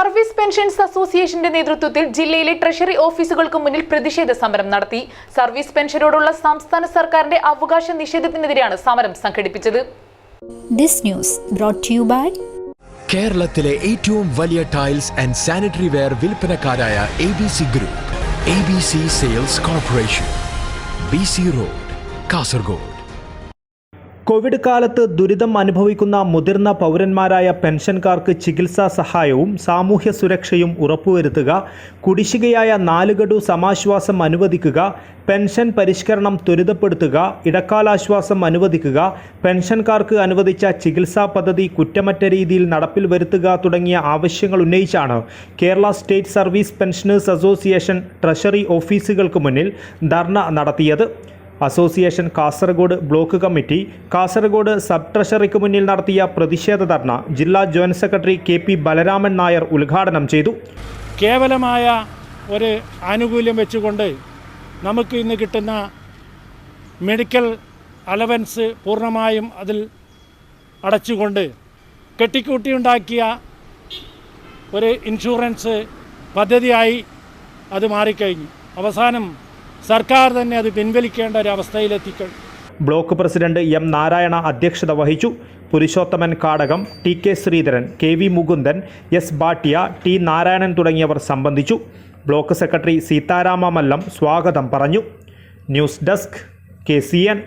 Service pensions അസോസിയേഷന്റെ നേതൃത്വത്തിൽ ജില്ലയിലെ ട്രഷറി ഓഫീസുകൾക്ക് മുന്നിൽ പ്രതിഷേധ സമരം നടത്തി. സർവീസ് പെൻഷനോടുള്ള സംസ്ഥാന സർക്കാരിന്റെ അവകാശ നിഷേധത്തിനെതിരെയാണ് സമരം സംഘടിപ്പിച്ചത്. This news brought to you by കേരളത്തിലെ ഏറ്റവും വലിയ tiles and sanitary ware വിൽപ്പനക്കാരായ A B C group A B C sales corporation B C road Kasaragod. COVID കാലത്ത് ദുരിതം അനുഭവിക്കുന്ന മുതിർന്ന പൗരന്മാരായ പെൻഷൻകാർക്ക് ചികിത്സാ സഹായവും സാമൂഹ്യ സുരക്ഷയും ഉറപ്പുവരുത്തുക കുടിശ്ശികയായ നാലുകടു സമാശ്വാസം അനുവദിക്കുക പെൻഷൻ പരിഷ്കരണം ത്വരിതപ്പെടുത്തുക ഇടക്കാലാശ്വാസം അനുവദിക്കുക പെൻഷൻകാർക്ക് അനുവദിച്ച ചികിത്സാ പദ്ധതി കുറ്റമറ്റ രീതിയിൽ നടപ്പിൽ വരുത്തുക തുടങ്ങിയ ആവശ്യങ്ങൾ ഉന്നയിച്ചാണ് Kerala state service pensioners association treasury ഓഫീസുകൾക്ക് മുന്നിൽ ധർണ നടത്തിയത്. Association Kasaragod block committee Kasaragod sub ട്രഷറിക്ക് മുന്നിൽ നടത്തിയ പ്രതിഷേധ ധർണ ജില്ലാ joint secretary K P Balaraman Nair ഉദ്ഘാടനം ചെയ്തു. കേവലമായ ഒരു ആനുകൂല്യം വെച്ചുകൊണ്ട് നമുക്ക് ഇന്ന് കിട്ടുന്ന മെഡിക്കൽ അലവൻസ് പൂർണമായും അതിൽ അടച്ചുകൊണ്ട് കെട്ടിക്കൂട്ടിയുണ്ടാക്കിയ ഒരു ഇൻഷുറൻസ് പദ്ധതിയായി അത് മാറിക്കഴിഞ്ഞു. അവസാനം സർക്കാർ തന്നെ അത് പിൻവലിക്കേണ്ട ഒരു അവസ്ഥയിലെത്തിക്കഴിഞ്ഞു. ബ്ലോക്ക് പ്രസിഡന്റ് എം നാരായണ അധ്യക്ഷത വഹിച്ചു. Purushothaman Kadakam T K Sreedharan K V Mukundan S Batia T Narayanan തുടങ്ങിയവർ സംബന്ധിച്ചു. ബ്ലോക്ക് സെക്രട്ടറി സീതാരാമ മല്ലം സ്വാഗതം പറഞ്ഞു. News desk K C N.